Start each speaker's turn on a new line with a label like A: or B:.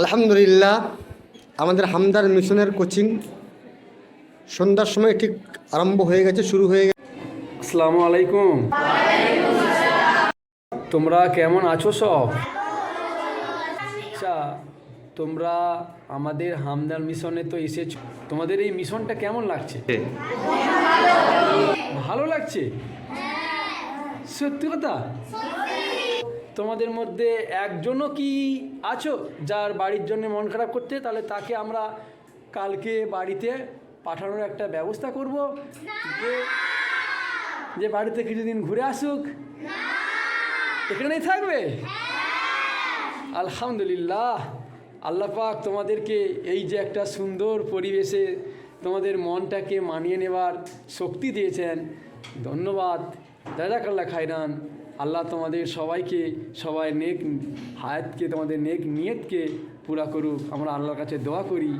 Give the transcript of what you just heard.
A: আলহামদুলিল্লাহ, আমাদের হামদার মিশনের কোচিং সন্ধ্যার সময় ঠিক আরম্ভ হয়ে গেছে, শুরু হয়ে গেছে।
B: আসসালামু আলাইকুম। তোমরা কেমন আছো সব? আচ্ছা তোমরা আমাদের হামদার মিশনে তো এসেছ। তোমাদের এই মিশনটা কেমন লাগছে? ভালো লাগছে? সত্যি কথা? তোমাদের মধ্যে একজনও কি আছো যার বাড়ির জন্য মন খারাপ করতে? তাহলে তাকে আমরা কালকে বাড়িতে পাঠানোর একটা ব্যবস্থা করব। যে যে বাড়িতে কিছুদিন ঘুরে আসুক। এখানেই থাকবে? আলহামদুলিল্লাহ। আল্লাহ পাক তোমাদেরকে এই যে একটা সুন্দর পরিবেশে তোমাদের মনটাকে মানিয়ে নেবার শক্তি দিয়েছেন। ধন্যবাদ। জাজাকাল্লা খাইরান আল্লাহ তোমাদের সবাইকে, সবাই নেক হায়াতকে, তোমাদের নেক নিয়তকে পুরা করুক। আমরা আল্লাহর কাছে দোয়া করি।